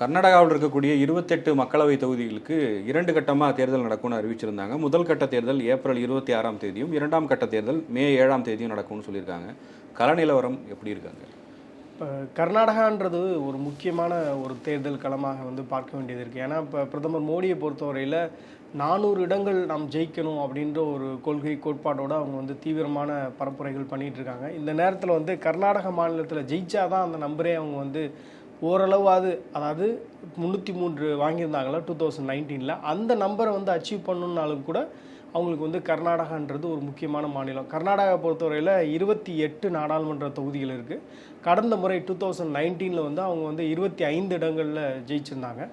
கர்நாடகாவில் இருக்கக்கூடிய இருபத்தெட்டு மக்களவை தொகுதிகளுக்கு இரண்டு கட்டமாக தேர்தல் நடக்கும்னு அறிவிச்சிருந்தாங்க. முதல் கட்ட தேர்தல் ஏப்ரல் இருபத்தி ஆறாம் தேதியும் இரண்டாம் கட்ட தேர்தல் மே ஏழாம் தேதியும் நடக்கும்னு சொல்லியிருக்காங்க. கள நிலவரம் எப்படி இருக்காங்க இப்போ கர்நாடகான்றது ஒரு முக்கியமான ஒரு தேர்தல் களமாக வந்து பார்க்க வேண்டியது இருக்குது ஏன்னா இப்போ பிரதமர் மோடியை பொறுத்தவரையில் நானூறு இடங்கள் நாம் ஜெயிக்கணும் அப்படின்ற ஒரு கொள்கை கோட்பாடோடு அவங்க வந்து தீவிரமான பரப்புரைகள் பண்ணிகிட்ருக்காங்க இந்த நேரத்தில் வந்து கர்நாடக மாநிலத்தில் ஜெயிச்சாதான் அந்த நம்பரே அவங்க வந்து ஓரளவாவது அதாவது முந்நூற்றி மூன்று வாங்கியிருந்தாங்களா டூ தௌசண்ட் நைன்டீனில் அந்த நம்பரை வந்து அச்சீவ் பண்ணணுன்னாலும் கூட அவங்களுக்கு வந்து கர்நாடகான்றது ஒரு முக்கியமான மாநிலம். கர்நாடகா பொறுத்தவரையில் இருபத்தி எட்டு நாடாளுமன்ற தொகுதிகள் இருக்குது கடந்த முறை டூ தௌசண்ட் நைன்டீனில் வந்து அவங்க வந்து இருபத்தி ஐந்து இடங்களில் ஜெயிச்சிருந்தாங்க.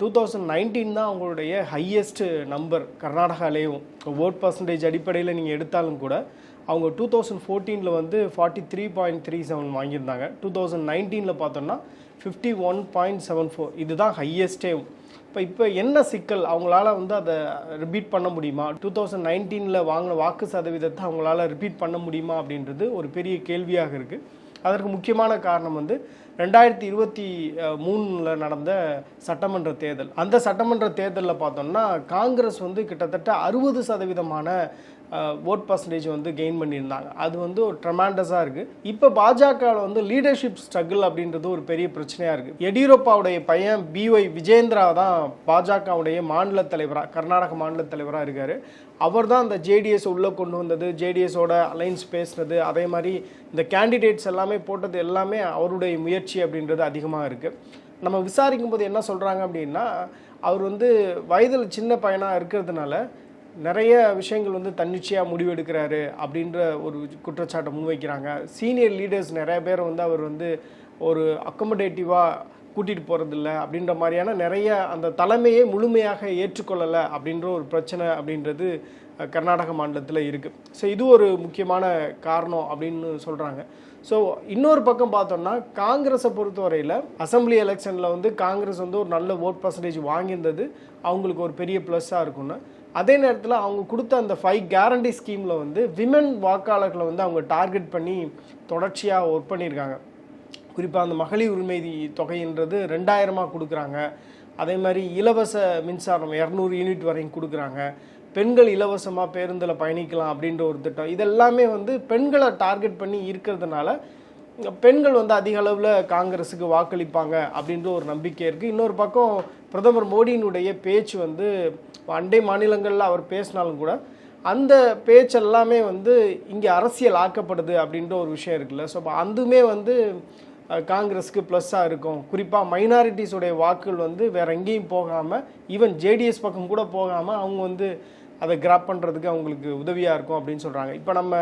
டூ தௌசண்ட் நைன்டீன் தான் அவங்களுடைய ஹையஸ்ட் நம்பர் கர்நாடகாலேயும். ஓட் பர்சன்டேஜ் அடிப்படையில் நீங்கள் எடுத்தாலும் கூட அவங்க டூ தௌசண்ட் ஃபோர்டீனில் வந்து forty three point three seven வாங்கியிருந்தாங்க two thousand நைன்டீனில் பார்த்தோன்னா fifty one point seven four இதுதான் ஹையஸ்டே இப்போ இப்போ என்ன சிக்கல்? அவங்களால வந்து அதை ரிப்பீட் பண்ண முடியுமா? டூ தௌசண்ட் நைன்டீனில் வாங்கின வாக்கு சதவீதத்தை அவங்களால ரிப்பீட் பண்ண முடியுமா அப்படின்றது ஒரு பெரிய கேள்வியாக இருக்குது அதற்கு முக்கியமான காரணம் வந்து ரெண்டாயிரத்தி இருபத்தி மூணில் நடந்த சட்டமன்ற தேர்தல். அந்த சட்டமன்ற தேர்தலில் பார்த்தோம்னா காங்கிரஸ் வந்து கிட்டத்தட்ட அறுபது சதவீதமான ஓட் பர்சன்டேஜ் வந்து கெயின் பண்ணியிருந்தாங்க. அது வந்து ஒரு ட்ரமாண்டஸாக இருக்குது இப்போ பாஜகவில் வந்து லீடர்ஷிப் ஸ்ட்ரகிள் அப்படின்றது ஒரு பெரிய பிரச்சனையாக இருக்குது எடியூரப்பாவுடைய பையன் பிஒய் விஜேந்திரா தான் பாஜகவுடைய மாநில தலைவராக கர்நாடக மாநில தலைவராக இருக்கார். அவர் தான் அந்த ஜேடிஎஸ் உள்ளே கொண்டு வந்தது ஜேடிஎஸோட அலைன்ஸ் பேசுனது அதே மாதிரி இந்த கேண்டிடேட்ஸ் எல்லாமே போட்டது எல்லாமே அவருடைய முயற்சி அப்படின்றது அதிகமாக இருக்குது நம்ம விசாரிக்கும் போது என்ன சொல்கிறாங்க அப்படின்னா அவர் வந்து வயதில் சின்ன பையனாக இருக்கிறதுனால நிறைய விஷயங்கள் வந்து தன்னிச்சையாக முடிவெடுக்கிறாரு அப்படின்ற ஒரு குற்றச்சாட்டை முன்வைக்கிறாங்க. சீனியர் லீடர்ஸ் நிறைய பேர் வந்து அவர் வந்து ஒரு அக்கமடேட்டிவாக கூட்டிகிட்டு போகிறதில்ல அப்படின்ற மாதிரியான நிறைய அந்த தலைமையை முழுமையாக ஏற்றுக்கொள்ளலை அப்படின்ற ஒரு பிரச்சனை அப்படின்றது கர்நாடக மாநிலத்தில் இருக்குது ஸோ இது ஒரு முக்கியமான காரணம் அப்படின்னு சொல்கிறாங்க ஸோ இன்னொரு பக்கம் பார்த்தோம்னா காங்கிரஸை பொறுத்தவரையில் அசம்பிளி எலெக்ஷனில் வந்து காங்கிரஸ் வந்து ஒரு நல்ல ஓட் பர்சன்டேஜ் வாங்கியிருந்தது. அவங்களுக்கு ஒரு பெரிய ப்ளஸ்ஸாக இருக்கும்னு. அதே நேரத்தில் அவங்க கொடுத்த அந்த ஃபைவ் கேரண்டி ஸ்கீமில் வந்து விமன் வாக்காளர்களை வந்து அவங்க டார்கெட் பண்ணி தொடர்ச்சியாக ஒர்க் பண்ணியிருக்காங்க குறிப்பாக அந்த மகளிர் உரிமை தொகைன்றது ரெண்டாயிரமாக கொடுக்குறாங்க. அதே மாதிரி இலவச மின்சாரம் இரநூறு யூனிட் வரையும் கொடுக்குறாங்க. பெண்கள் இலவசமாக பேருந்தில் பயணிக்கலாம் அப்படின்ற ஒரு திட்டம். இதெல்லாமே வந்து பெண்களை டார்கெட் பண்ணி இருக்கிறதுனால பெண்கள் வந்து அதிக அளவில் காங்கிரஸுக்கு வாக்களிப்பாங்க அப்படின்ற ஒரு நம்பிக்கை இருக்குது இன்னொரு பக்கம் பிரதமர் மோடியினுடைய பேச்சு வந்து அண்டை மாநிலங்களில் அவர் பேசினாலும் கூட அந்த பேச்செல்லாமே வந்து இங்கே அரசியல் ஆக்கப்படுது அப்படின்ற ஒரு விஷயம் இருக்குல்ல. ஸோ அதுவுமே வந்து காங்கிரஸுக்கு ப்ளஸ்ஸாக இருக்கும். குறிப்பாக மைனாரிட்டிஸுடைய வாக்குகள் வந்து வேற எங்கேயும் போகாமல் ஈவன் ஜேடிஎஸ் பக்கம் கூட போகாமல் அவங்க வந்து அதை கிராப் பண்ணுறதுக்கு அவங்களுக்கு உதவியாக இருக்கும் அப்படின்னு சொல்கிறாங்க இப்போ நம்ம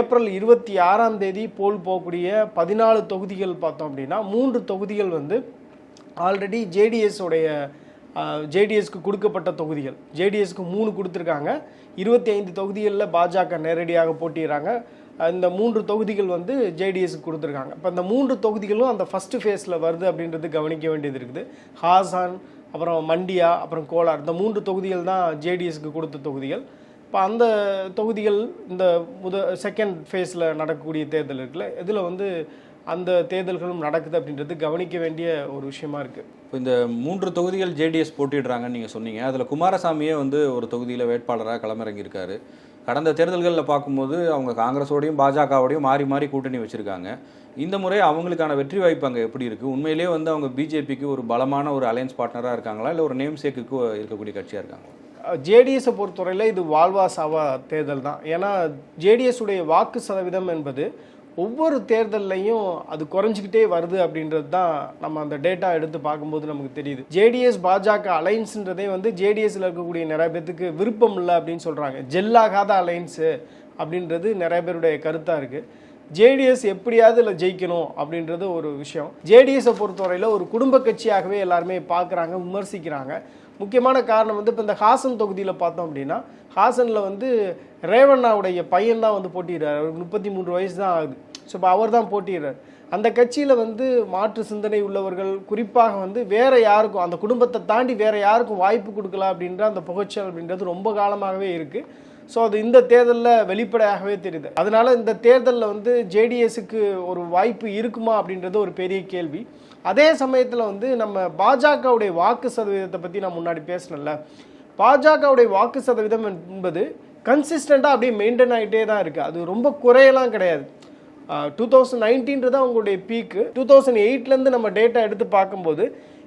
ஏப்ரல் இருபத்தி ஆறாம் தேதி போல் போகக்கூடிய பதினாலு தொகுதிகள் பார்த்தோம் அப்படின்னா மூன்று தொகுதிகள் வந்து ஆல்ரெடி ஜேடிஎஸ் உடைய ஜேடிஎஸ்க்கு கொடுக்கப்பட்ட தொகுதிகள். ஜேடிஎஸ்க்கு மூணு கொடுத்துருக்காங்க. இருபத்தி ஐந்து தொகுதிகளில் பாஜக நேரடியாக போட்டிடுறாங்க இந்த மூன்று தொகுதிகள் வந்து ஜேடிஎஸ்க்கு கொடுத்துருக்காங்க. இப்போ இந்த மூன்று தொகுதிகளும் அந்த ஃபஸ்ட்டு ஃபேஸில் வருது அப்படின்றது கவனிக்க வேண்டியது இருக்குது. ஹாசான் அப்புறம் மண்டியா அப்புறம் கோலார் இந்த மூன்று தொகுதிகள் தான் ஜேடிஎஸ்க்கு கொடுத்த தொகுதிகள். இப்போ அந்த தொகுதிகள் இந்த முத செகண்ட் ஃபேஸில் நடக்கக்கூடிய தேர்தல் இருக்குல்ல இதில் வந்து அந்த தேர்தல்களும் நடக்குது அப்படின்றது கவனிக்க வேண்டிய ஒரு விஷயமா இருக்குது இப்போ இந்த மூன்று தொகுதிகள் ஜேடிஎஸ் போட்டிடுறாங்கன்னு நீங்கள் சொன்னீங்க. அதில் குமாரசாமியே வந்து ஒரு தொகுதியில் வேட்பாளராக களமிறங்கியிருக்காரு. கடந்த தேர்தல்களில் பார்க்கும்போது அவங்க காங்கிரஸோடையும் பாஜகவோடையும் மாறி மாறி கூட்டணி வச்சுருக்காங்க. இந்த முறை அவங்களுக்கான வெற்றி வாய்ப்பு அங்கே எப்படி இருக்குது உண்மையிலேயே வந்து அவங்க பிஜேபிக்கு ஒரு பலமான ஒரு அலையன்ஸ் பார்ட்னராக இருக்காங்களா? இல்லை ஒரு நேம் சேக்குக்கு இருக்கக்கூடிய கட்சியாக இருக்காங்களா? ஜேடிஎஸை பொறுத்தவரையில் இது வாழ்வா சாவா தேர்தல் தான். ஏன்னா ஜேடிஎஸ் உடைய வாக்கு சதவீதம் என்பது ஒவ்வொரு தேர்தல்லையும் அது குறைஞ்சிக்கிட்டே வருது அப்படின்றது தான் நம்ம அந்த டேட்டா எடுத்து பார்க்கும்போது நமக்கு தெரியுது. ஜேடிஎஸ் பாஜக அலைன்ஸ்ன்றதே வந்து ஜேடிஎஸ்ல இருக்கக்கூடிய நிறைய பேத்துக்கு விருப்பம் இல்லை அப்படின்னு சொல்கிறாங்க ஜெல்லாகாத அலைன்ஸு அப்படின்றது நிறைய பேருடைய கருத்தாக இருக்குது ஜேடிஎஸ் எப்படியாவது இதில் ஜெயிக்கணும் அப்படின்றது ஒரு விஷயம். ஜேடிஎஸை பொறுத்தவரையில் ஒரு குடும்ப கட்சியாகவே எல்லாருமே பார்க்குறாங்க விமர்சிக்கிறாங்க. முக்கியமான காரணம் வந்து இப்போ இந்த ஹாசன் தொகுதியில் பார்த்தோம் அப்படின்னா ஹாசனில் வந்து ரேவண்ணாவுடைய பையன் தான் வந்து போட்டிடுறார் அவருக்கு முப்பத்தி மூன்று வயசு தான் ஆகுது. ஸோ இப்போ அவர் தான் போட்டிடுறார் அந்த கட்சியில் வந்து மாற்று சிந்தனை உள்ளவர்கள் குறிப்பாக வந்து வேற யாருக்கும் அந்த குடும்பத்தை தாண்டி வேற யாருக்கும் வாய்ப்பு கொடுக்கல அப்படின்ற அந்த புகைச்சல் அப்படின்றது ரொம்ப காலமாகவே இருக்குது ஸோ அது இந்த தேர்தலில் வெளிப்படையாகவே தெரியுது. அதனால இந்த தேர்தலில் வந்து ஜேடிஎஸ்க்கு ஒரு வாய்ப்பு இருக்குமா அப்படின்றது ஒரு பெரிய கேள்வி. அதே சமயத்தில் வந்து நம்ம பாஜகவுடைய வாக்கு சதவீதத்தை பற்றி நான் முன்னாடி பேசினேன்ல. பாஜகவுடைய வாக்கு சதவீதம் என்பது கன்சிஸ்டண்ட்டாக அப்படியே மெயின்டைன் ஆகிட்டே தான் இருக்குது அது ரொம்ப குறையெல்லாம் கிடையாது. டூ தௌசண்ட் நைன்டீன்றது அவங்களுடைய பீக்கு டூ தௌசண்ட் எயிட்லேருந்து நம்ம டேட்டா எடுத்து பார்க்கும்போது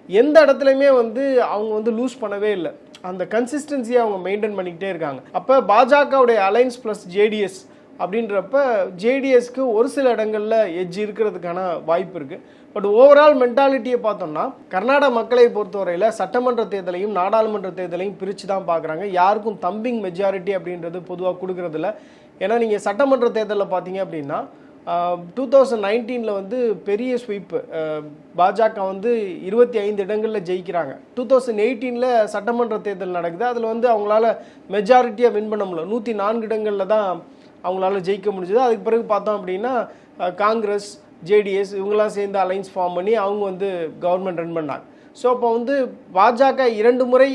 எந்த இடத்துலையுமே வந்து அவங்க வந்து லூஸ் பண்ணவே இல்லை. அந்த கன்சிஸ்டன்சியை அவங்க மெயின்டைன் பண்ணிக்கிட்டே இருக்காங்க. அப்போ பாஜகவுடைய அலைன்ஸ் ப்ளஸ் ஜேடிஎஸ் அப்படின்றப்ப ஜேடிஎஸ்க்கு ஒரு சில இடங்களில் எட்ஜ் இருக்கிறதுக்கான வாய்ப்பு இருக்குது பட் ஓவரால் மென்டாலிட்டியை பார்த்தோம்னா கர்நாடக மக்களை பொறுத்தவரையில் சட்டமன்ற தேர்தலையும் நாடாளுமன்ற தேர்தலையும் பிரித்து தான் பார்க்குறாங்க. யாருக்கும் தம்பிங் மெஜாரிட்டி அப்படின்றது பொதுவாக கொடுக்கறதில்ல. ஏன்னா நீங்கள் சட்டமன்ற தேர்தலில் பார்த்தீங்க அப்படின்னா டூ தௌசண்ட் நைன்டீனில் வந்து பெரிய ஸ்வீப்பு பாஜக வந்து இருபத்தி ஐந்து இடங்களில் ஜெயிக்கிறாங்க. டூ தௌசண்ட் எயிட்டீனில் சட்டமன்ற தேர்தல் நடக்குது. அதில் வந்து அவங்களால மெஜாரிட்டியாக வின் பண்ண முடியல. நூற்றி நான்கு இடங்களில் தான் அவங்களால ஜெயிக்க முடிஞ்சது. அதுக்கு பிறகு பார்த்தோம் அப்படின்னா காங்கிரஸ் ஜேடிஎஸ் இவங்களாம் சேர்ந்து அலைன்ஸ் ஃபார்ம் பண்ணி அவங்க வந்து கவர்மெண்ட் ரன் பண்ணாங்க. ஸோ அப்போ வந்து பாஜக இரண்டு முறை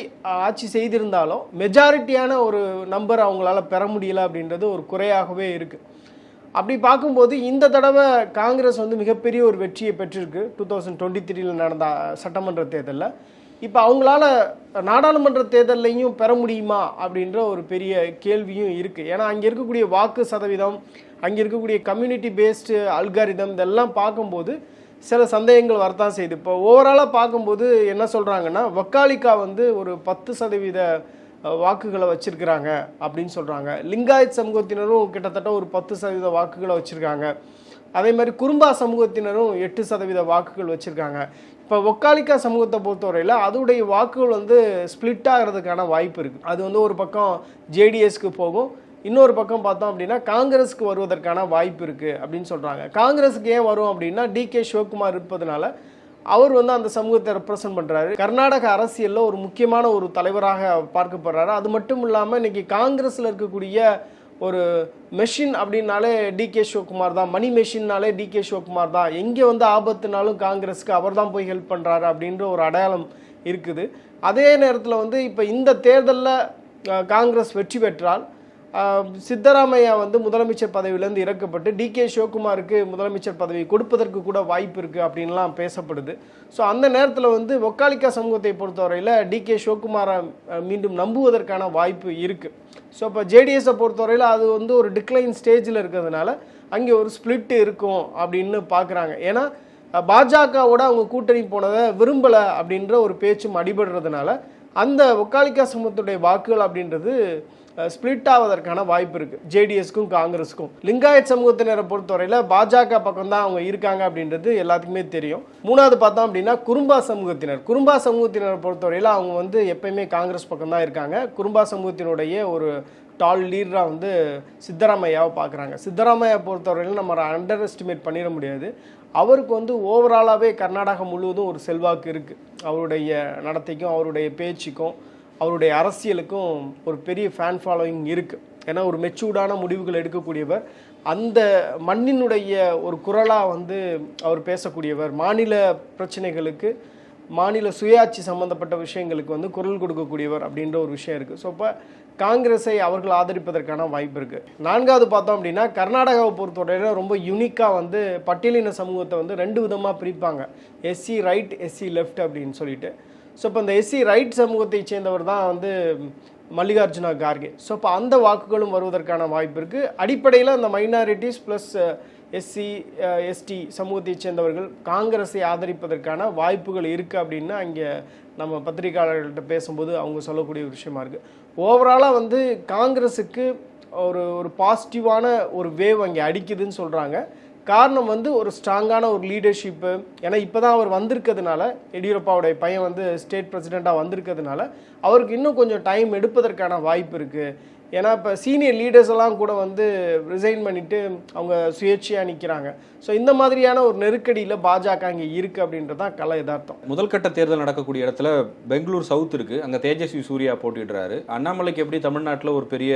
ஆட்சி செய்திருந்தாலும் மெஜாரிட்டியான ஒரு நம்பர் அவங்களால பெற முடியல அப்படின்றது ஒரு குறையாகவே இருக்குது அப்படி பார்க்கும்போது இந்த தடவை காங்கிரஸ் வந்து மிகப்பெரிய ஒரு வெற்றியை பெற்றிருக்கு. டூ தௌசண்ட் டுவெண்ட்டி த்ரீல நடந்த சட்டமன்ற தேர்தலில். இப்போ அவங்களால நாடாளுமன்ற தேர்தல்லையும் பெற முடியுமா அப்படின்ற ஒரு பெரிய கேள்வியும் இருக்குது ஏன்னா அங்கே இருக்கக்கூடிய வாக்கு சதவீதம் அங்கே இருக்கக்கூடிய கம்யூனிட்டி பேஸ்டு அல்காரிதம் இதெல்லாம் பார்க்கும்போது சில சந்தேகங்கள் வரத்தான் செய்யுது இப்போ ஓவராலாக பார்க்கும்போது என்ன சொல்கிறாங்கன்னா வக்காலிக்கா வந்து ஒரு பத்து சதவீத வாக்குகளை வச்சிருக்கிறாங்க அப்படின்னு சொல்கிறாங்க லிங்காயத் சமூகத்தினரும் கிட்டத்தட்ட ஒரு பத்து சதவீத வாக்குகளை வச்சுருக்காங்க. அதே மாதிரி குறும்பா சமூகத்தினரும் எட்டு சதவீத வாக்குகள் வச்சுருக்காங்க. இப்போ ஒக்காலிக்கா சமூகத்தை பொறுத்தவரையில் அதோடைய வாக்குகள் வந்து ஸ்ப்ளிட் ஆகிறதுக்கான வாய்ப்பு இருக்குது அது வந்து ஒரு பக்கம் ஜேடிஎஸ்க்கு போகும். இன்னொரு பக்கம் பார்த்தோம் அப்படின்னா காங்கிரஸுக்கு வருவதற்கான வாய்ப்பு இருக்குது அப்படின்னு சொல்கிறாங்க காங்கிரஸுக்கு ஏன் வரும் அப்படின்னா டிகே சிவகுமார் இருப்பதனால அவர் வந்து அந்த சமூகத்தை ரெப்ரசன்ட் பண்ணுறாரு கர்நாடக அரசியலில் ஒரு முக்கியமான ஒரு தலைவராக பார்க்கப்படுறாரு அது மட்டும் இல்லாமல் இன்றைக்கி காங்கிரஸில் இருக்கக்கூடிய ஒரு மெஷின் அப்படின்னாலே டிகே சிவகுமார் தான். மணி மெஷின்னாலே டிகே சிவகுமார் தான். எங்கே வந்து ஆபத்துனாலும் காங்கிரஸுக்கு அவர் தான் போய் ஹெல்ப் பண்ணுறாரு அப்படின்ற ஒரு அடையாளம் இருக்குது. அதே நேரத்தில் வந்து இப்போ இந்த தேர்தலில் காங்கிரஸ் வெற்றி பெற்றால் சித்தராமையா வந்து முதலமைச்சர் பதவியிலேருந்து இறக்கப்பட்டு டி கே சிவகுமாருக்கு முதலமைச்சர் பதவி கொடுப்பதற்கு கூட வாய்ப்பு இருக்குது அப்படின்லாம் பேசப்படுது. ஸோ அந்த நேரத்தில் வந்து ஒக்காலிக்கா சமூகத்தை பொறுத்தவரையில் டி கே சிவகுமாரை மீண்டும் நம்புவதற்கான வாய்ப்பு இருக்குது ஸோ இப்போ ஜேடிஎஸை பொறுத்தவரையில் அது வந்து ஒரு டிக்ளைன் ஸ்டேஜில் இருக்கிறதுனால அங்கே ஒரு ஸ்பிளிட் இருக்கும் அப்படின்னு பார்க்குறாங்க ஏன்னா பாஜகவோட அவங்க கூட்டணி போனதை விரும்பலை அப்படின்ற ஒரு பேச்சும் அடிபடுறதுனால அந்த ஒக்காலிக்கா சமூகத்துடைய வாக்குகள் அப்படின்றது ஸ்பிளிட் ஆவதற்கான வாய்ப்பு இருக்குது ஜேடிஎஸ்க்கும் காங்கிரஸுக்கும். லிங்காயத் சமூகத்தினரை பொறுத்தவரையில் பாஜக பக்கம் தான் அவங்க இருக்காங்க அப்படின்றது எல்லாத்துக்குமே தெரியும். மூணாவது பார்த்தோம் அப்படின்னா குறும்பா சமூகத்தினர். குறும்பா சமூகத்தினரை பொறுத்தவரையில் அவங்க வந்து எப்பயுமே காங்கிரஸ் பக்கம் தான் இருக்காங்க. குறும்பா சமூகத்தினுடைய ஒரு டால் லீடராக வந்து சித்தராமையாவை பார்க்குறாங்க. சித்தராமையா பொறுத்தவரையிலும் நம்ம அண்டர் எஸ்டிமேட் பண்ணிட முடியாது. அவருக்கு வந்து ஓவராலாகவே கர்நாடகா முழுவதும் ஒரு செல்வாக்கு இருக்குது அவருடைய நடத்தைக்கும் அவருடைய பேச்சுக்கும் அவருடைய அரசியலுக்கும் ஒரு பெரிய ஃபேன் ஃபாலோயிங் இருக்குது ஏன்னா ஒரு மெச்சூர்டான முடிவுகள் எடுக்கக்கூடியவர். அந்த மண்ணினுடைய ஒரு குரலாக வந்து அவர் பேசக்கூடியவர். மாநில பிரச்சனைகளுக்கு மாநில சுயாட்சி சம்மந்தப்பட்ட விஷயங்களுக்கு வந்து குரல் கொடுக்கக்கூடியவர் அப்படின்ற ஒரு விஷயம் இருக்குது ஸோ இப்போ காங்கிரஸை அவர்கள் ஆதரிப்பதற்கான வாய்ப்பு இருக்குது நான்காவது பார்த்தோம் அப்படின்னா கர்நாடகாவை பொறுத்தவரையில ரொம்ப யூனிக்காக வந்து பட்டியலின சமூகத்தை வந்து ரெண்டு விதமாக பிரிப்பாங்க. எஸ்சி ரைட் எஸ்சி லெஃப்ட் அப்படின்னு சொல்லிட்டு. ஸோ இப்போ இந்த எஸ்சி ரைட் சமூகத்தை சேர்ந்தவர் தான் வந்து மல்லிகார்ஜுனா கார்கே. ஸோ இப்போ அந்த வாக்குகளும் வருவதற்கான வாய்ப்பு இருக்குது அடிப்படையில் அந்த மைனாரிட்டிஸ் ப்ளஸ் எஸ்சி எஸ்டி சமூகத்தைச் சேர்ந்தவர்கள் காங்கிரஸை ஆதரிப்பதற்கான வாய்ப்புகள் இருக்குது அப்படின்னு அங்கே நம்ம பத்திரிகையாளர்கள்ட்ட பேசும்போது அவங்க சொல்லக்கூடிய ஒரு விஷயமா இருக்குது ஓவராலாக வந்து காங்கிரஸுக்கு ஒரு ஒரு பாசிட்டிவான ஒரு வேவ் அங்கே அடிக்குதுன்னு சொல்கிறாங்க காரணம் வந்து ஒரு ஸ்ட்ராங்கான ஒரு லீடர்ஷிப்பு ஏன்னா இப்போ தான் அவர் வந்திருக்கிறதுனால எடியூரப்பாவுடைய பையன் வந்து ஸ்டேட் பிரசிடெண்ட்டாக வந்திருக்கிறதுனால அவருக்கு இன்னும் கொஞ்சம் டைம் எடுப்பதற்கான வாய்ப்பு இருக்குது ஏன்னா இப்போ சீனியர் லீடர்ஸ் எல்லாம் கூட வந்து ரிசைன் பண்ணிட்டு அவங்க சுயேட்சையாக நிற்கிறாங்க ஸோ இந்த மாதிரியான ஒரு நெருக்கடியில் பாஜக இங்கே இருக்குது அப்படின்றது தான் கலை யதார்த்தம். முதல் கட்ட தேர்தல் நடக்கக்கூடிய இடத்துல பெங்களூர் சவுத் இருக்குது அங்கே தேஜஸ்வி சூர்யா போட்டிடுறாரு அண்ணாமலைக்கு எப்படி தமிழ்நாட்டில் ஒரு பெரிய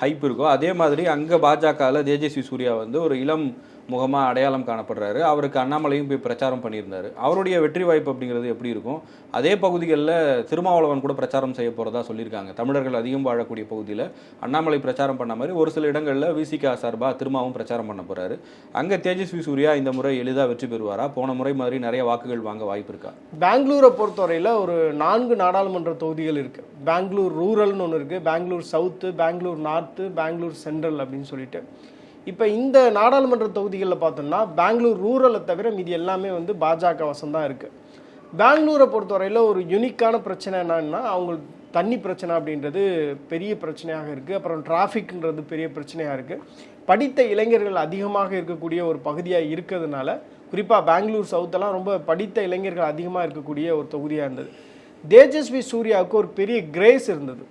ஹைப் இருக்கோ அதே மாதிரி அங்கே பாஜகவில் தேஜஸ்வி சூர்யா வந்து ஒரு இளம் முகமாக அடையாளம் காணப்படுறாரு. அவருக்கு அண்ணாமலையும் போய் பிரச்சாரம் பண்ணியிருந்தாரு. அவருடைய வெற்றி வாய்ப்பு அப்படிங்கிறது எப்படி இருக்கும்? அதே பகுதிகளில் திருமாவளவன் கூட பிரச்சாரம் செய்ய போகிறதா சொல்லியிருக்காங்க. தமிழர்கள் அதிகம் வாழக்கூடிய பகுதியில் அண்ணாமலை பிரச்சாரம் பண்ண மாதிரி ஒரு சில இடங்களில் விசிகா சார்பாக திருமாவும் பிரச்சாரம் பண்ண போகிறாரு அங்கே தேஜஸ்வி சூர்யா இந்த முறை எளிதாக வெற்றி பெறுவாரா? போன முறை மாதிரி நிறைய வாக்குகள் வாங்க வாய்ப்பு இருக்கா? பெங்களூரை பொறுத்தவரையில் ஒரு நான்கு நாடாளுமன்ற தொகுதிகள் இருக்குது பெங்களூர் ரூரல்னு ஒன்று இருக்குது Bangalore south Bangalore north Bangalore central அப்படின்னு சொல்லிட்டு. இப்போ இந்த நாடாளுமன்ற தொகுதிகளில் பார்த்தோம்னா பெங்களூர் ரூரலை தவிர மீதி எல்லாமே வந்து பாஜக வசம் தான் பெங்களூரை பொறுத்தவரையில் ஒரு யுனிக்கான பிரச்சனை என்னன்னா அவங்களுக்கு தண்ணி பிரச்சனை அப்படின்றது பெரிய பிரச்சனையாக இருக்குது அப்புறம் டிராஃபிக்ன்றது பெரிய பிரச்சனையாக இருக்குது படித்த இளைஞர்கள் அதிகமாக இருக்கக்கூடிய ஒரு பகுதியாக இருக்கிறதுனால குறிப்பாக பெங்களூர் சவுத்தெல்லாம் ரொம்ப படித்த இளைஞர்கள் அதிகமாக இருக்கக்கூடிய ஒரு தொகுதியாக இருந்தது. தேஜஸ்வி சூர்யாவுக்கு ஒரு பெரிய கிரேஸ் இருந்தது.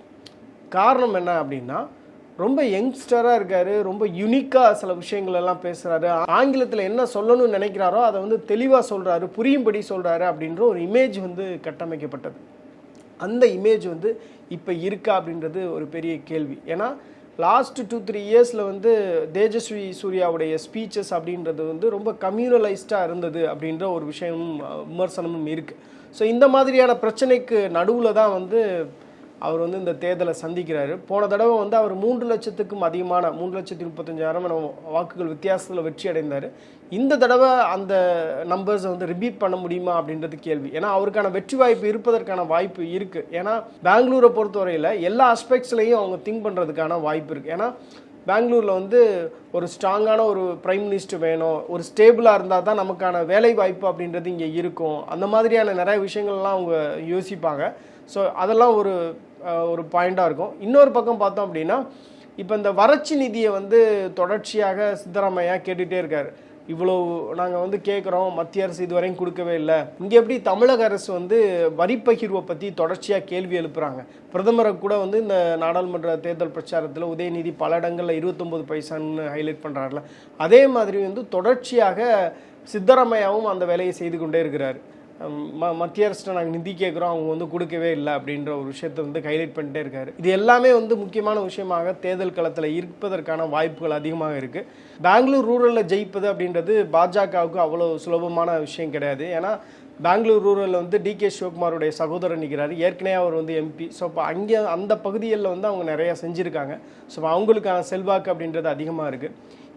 காரணம் என்ன அப்படின்னா ரொம்ப யங்ஸ்டராக இருக்காரு ரொம்ப யுனிக்காக சில விஷயங்கள் எல்லாம் பேசுகிறாரு ஆங்கிலத்தில் என்ன சொல்லணும்னு நினைக்கிறாரோ அதை வந்து தெளிவாக சொல்கிறாரு புரியும்படி சொல்கிறாரு அப்படின்ற ஒரு இமேஜ் வந்து கட்டமைக்கப்பட்டது. அந்த இமேஜ் வந்து இப்போ இருக்கா அப்படின்றது ஒரு பெரிய கேள்வி. ஏன்னா லாஸ்ட் டூ த்ரீ இயர்ஸில் வந்து தேஜஸ்வி சூர்யாவுடைய ஸ்பீச்சஸ் அப்படின்றது வந்து ரொம்ப கம்யூனலைஸ்டாக இருந்தது அப்படின்ற ஒரு விஷயமும் விமர்சனமும் இருக்குது ஸோ இந்த மாதிரியான பிரச்சனைக்கு நடுவில் தான் வந்து அவர் வந்து இந்த தேர்தலை சந்திக்கிறாரு. போன தடவை வந்து அவர் மூன்று லட்சத்துக்கும் அதிகமான மூன்று லட்சத்தி முப்பத்தஞ்சாயிரம் வாக்குகள் வித்தியாசத்தில் வெற்றி அடைந்தார். இந்த தடவை அந்த நம்பர்ஸை வந்து ரிப்பீட் பண்ண முடியுமா அப்படின்றது கேள்வி. ஏன்னா அவருக்கான வெற்றி வாய்ப்பு இருப்பதற்கான வாய்ப்பு இருக்குது ஏன்னா பெங்களூரை பொறுத்தவரையில் எல்லா அஸ்பெக்ட்ஸ்லையும் அவங்க திங்க் பண்ணுறதுக்கான வாய்ப்பு இருக்குது ஏன்னா பெங்களூரில் வந்து ஒரு ஸ்ட்ராங்கான ஒரு ப்ரைம் மினிஸ்டர் வேணும். ஒரு ஸ்டேபிளாக இருந்தால் தான் நமக்கான வேலை வாய்ப்பு அப்படின்றது இங்கே இருக்கும். அந்த மாதிரியான நிறைய விஷயங்கள்லாம் அவங்க யோசிப்பாங்க. ஸோ அதெல்லாம் ஒரு ஒரு பாயிண்டாக இருக்கும். இன்னொரு பக்கம் பார்த்தோம் அப்படின்னா இப்போ இந்த வறட்சி நிதியை வந்து தொடர்ச்சியாக சித்தராமையா கேட்டுகிட்டே இருக்கார். இவ்வளோ நாங்கள் வந்து கேட்குறோம் மத்திய அரசு இதுவரையும் கொடுக்கவே இல்லை. இங்கே எப்படி தமிழக அரசு வந்து வரி பகிர்வை பற்றி தொடர்ச்சியாக கேள்வி எழுப்புகிறாங்க பிரதமரை கூட வந்து இந்த நாடாளுமன்ற தேர்தல் பிரச்சாரத்தில் உதயநிதி பல இடங்களில் இருபத்தொம்பது பைசான்னு ஹைலைட் பண்ணுறாருல அதே மாதிரி வந்து தொடர்ச்சியாக சித்தராமையாவும் அந்த வேலையை செய்து கொண்டே இருக்கிறார். ம மத்திய அரசு நாங்கள் நிதி கேட்குறோம் அவங்க வந்து கொடுக்கவே இல்லை அப்படின்ற ஒரு விஷயத்தை வந்து ஹைலைட் பண்ணிட்டே இருக்காரு. இது எல்லாமே வந்து முக்கியமான விஷயமாக தேர்தல் களத்தில் இருப்பதற்கான வாய்ப்புகள் அதிகமாக இருக்குது பெங்களூர் ரூரலில் ஜெயிப்பது அப்படின்றது பாஜகவுக்கு அவ்வளோ சுலபமான விஷயம் கிடையாது. ஏன்னா பெங்களூர் ரூரலில் வந்து டி கே சிவகுமாருடைய சகோதரர் நிற்கிறார் ஏற்கனவே அவர் வந்து எம்பி. ஸோ இப்போ அங்கே அந்த பகுதிகளில் வந்து அவங்க நிறையா செஞ்சுருக்காங்க. ஸோ அவங்களுக்கான செல்வாக்கு அப்படின்றது அதிகமாக இருக்குது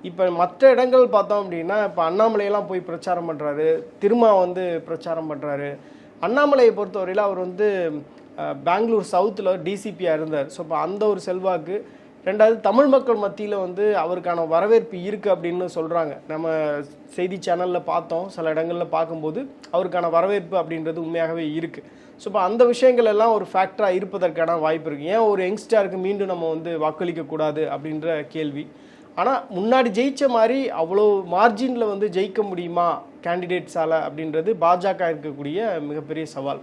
இப்போ மற்ற இடங்கள் பார்த்தோம் அப்படின்னா இப்போ அண்ணாமலையெல்லாம் போய் பிரச்சாரம் பண்ணுறாரு திருமா வந்து பிரச்சாரம் பண்ணுறாரு அண்ணாமலையை பொறுத்தவரையில் அவர் வந்து பெங்களூர் சவுத்தில் டிசிபியாக இருந்தார். ஸோ இப்போ அந்த ஒரு செல்வாக்கு. ரெண்டாவது தமிழ் மக்கள் மத்தியில் வந்து அவருக்கான வரவேற்பு இருக்குது அப்படின்னு சொல்கிறாங்க நம்ம செய்தி சேனலில் பார்த்தோம். சில இடங்களில் பார்க்கும்போது அவருக்கான வரவேற்பு அப்படின்றது உண்மையாகவே இருக்குது ஸோ இப்போ அந்த விஷயங்கள் எல்லாம் ஒரு ஃபேக்டராக இருப்பதற்கான வாய்ப்பு இருக்குது ஏன் ஒரு யங்ஸ்டருக்கு மீண்டும் நம்ம வந்து வாக்களிக்கக்கூடாது அப்படின்ற கேள்வி. ஆனால் முன்னாடி ஜெயிச்ச மாதிரி அவ்வளோ மார்ஜினில் வந்து ஜெயிக்க முடியுமா கேண்டிடேட்ஸால் அப்படின்றது பாஜக இருக்கக்கூடிய மிகப்பெரிய சவால்.